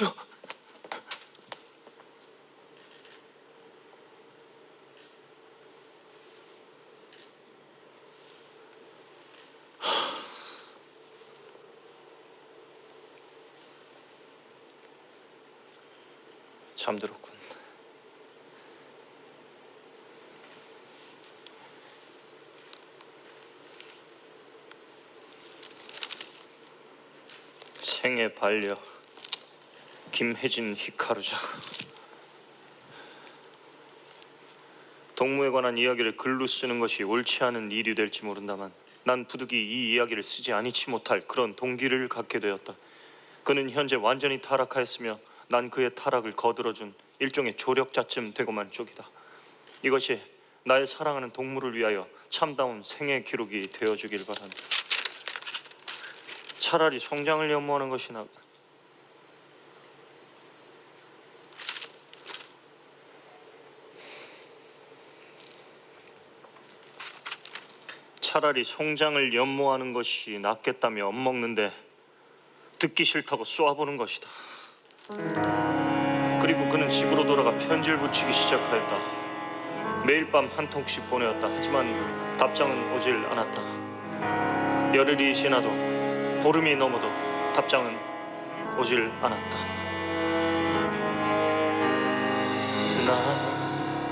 주시죠. 잠들었군. 생애 반려 김혜진 히카루자 동무에 관한 이야기를 글로 쓰는 것이 옳지 않은 일이 될지 모른다만 난 부득이 이 이야기를 쓰지 아니치 못할 그런 동기를 갖게 되었다. 그는 현재 완전히 타락하였으며 난 그의 타락을 거들어준 일종의 조력자쯤 되고만 쪽이다. 이것이 나의 사랑하는 동물을 위하여 참다운 생애 기록이 되어주길 바란다. 차라리 성장을 연모하는 것이 나. 차라리 성장을 연모하는 것이 낫겠다며 엿먹는데 듣기 싫다고 쏘아보는 것이다. 그리고 그는 집으로 돌아가 편지를 붙이기 시작하였다. 매일 밤 한 통씩 보내었다. 하지만 답장은 오질 않았다. 열흘이 지나도 보름이 넘어도 답장은 오질 않았다. 나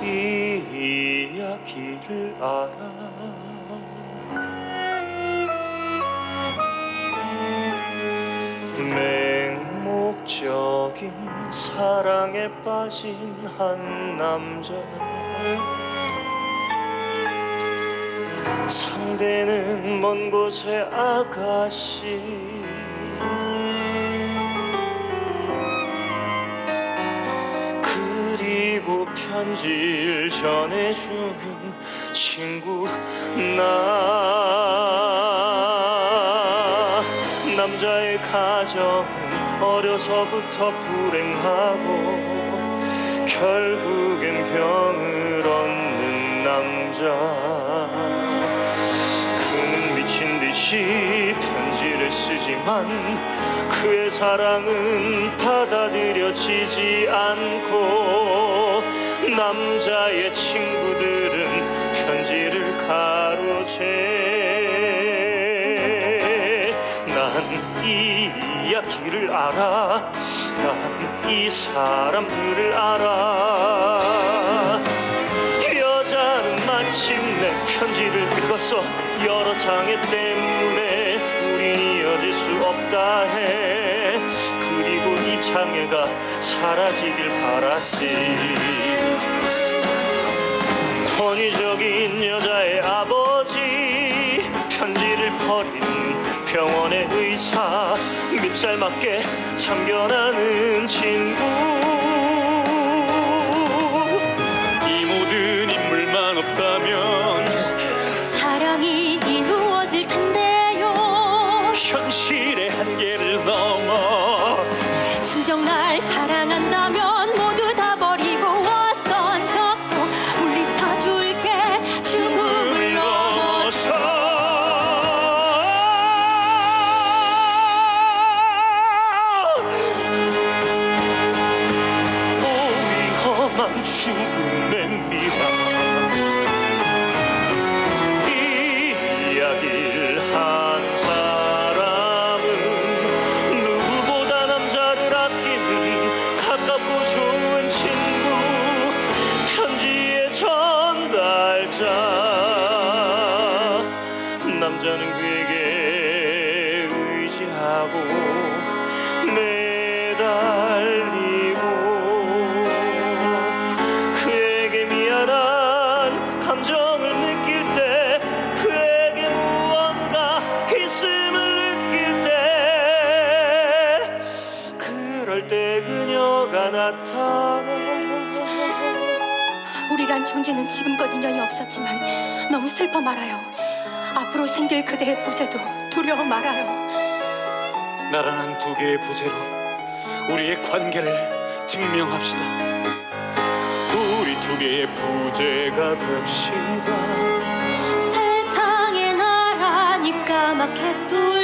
이 이야기를 알아. 맹목적인 사랑에 빠진 한 남자. 상대는 먼 곳의 아가씨. 그리고 편지를 전해주는 친구 나 남자의 가정은 어려서부터 불행하고 결국엔 병을 얻는 남자. 그는 미친 듯이 편지를 쓰지만 그의 사랑은 받아들여지지 않고 남자의 친구들은 편지를 가로채 이 이야기를 알아. 난 이 사람들을 알아. 여자는 마침내 편지를 읽었어. 여러 장애 때문에 우린 이어질 수 없다 해. 그리고 이 장애가 사라지길 바랐지. 권위적인 여자의 아버지 밉살 맞게 참견하는 친구 자는 그에게 의지하고 매달리고 그에게 미안한 감정을 느낄 때 그에게 무언가 있음을 느낄 때 그럴 때 그녀가 나타나. 우리란 존재는 지금껏 인연이 없었지만 너무 슬퍼 말아요 앞으로 생길 그대의 부재도 두려워 말아요. 나란한 두 개의 부재로 우리의 관계를 증명합시다. 우리 두 개의 부재가 됩시다. 세상에 나란히 까맣게 뚫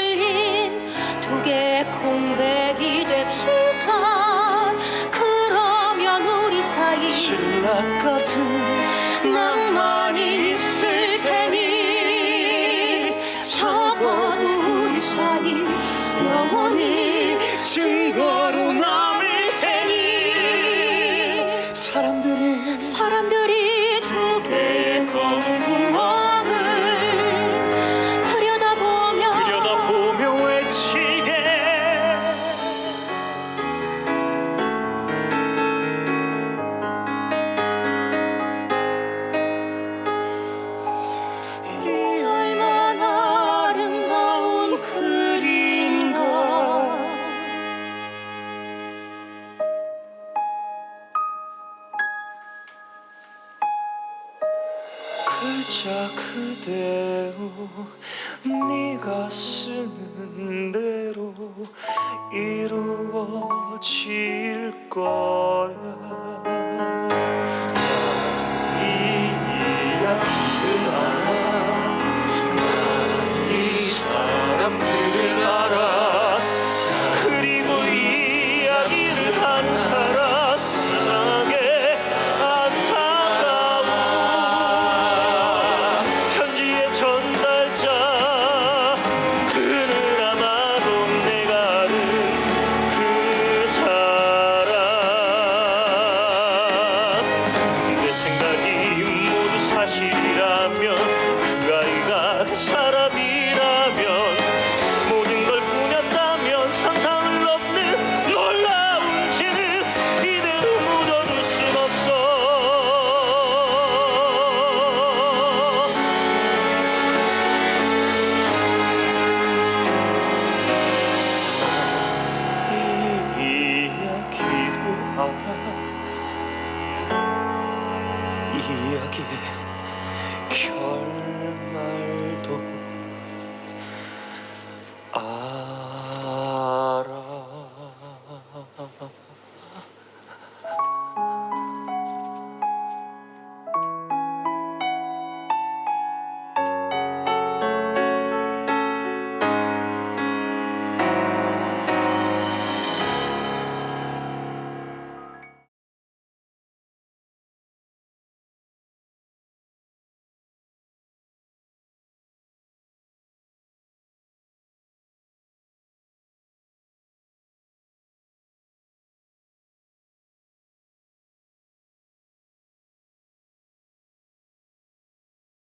그대로 네가 쓰는 대로 이루어질 거야. 이 이야기는 아무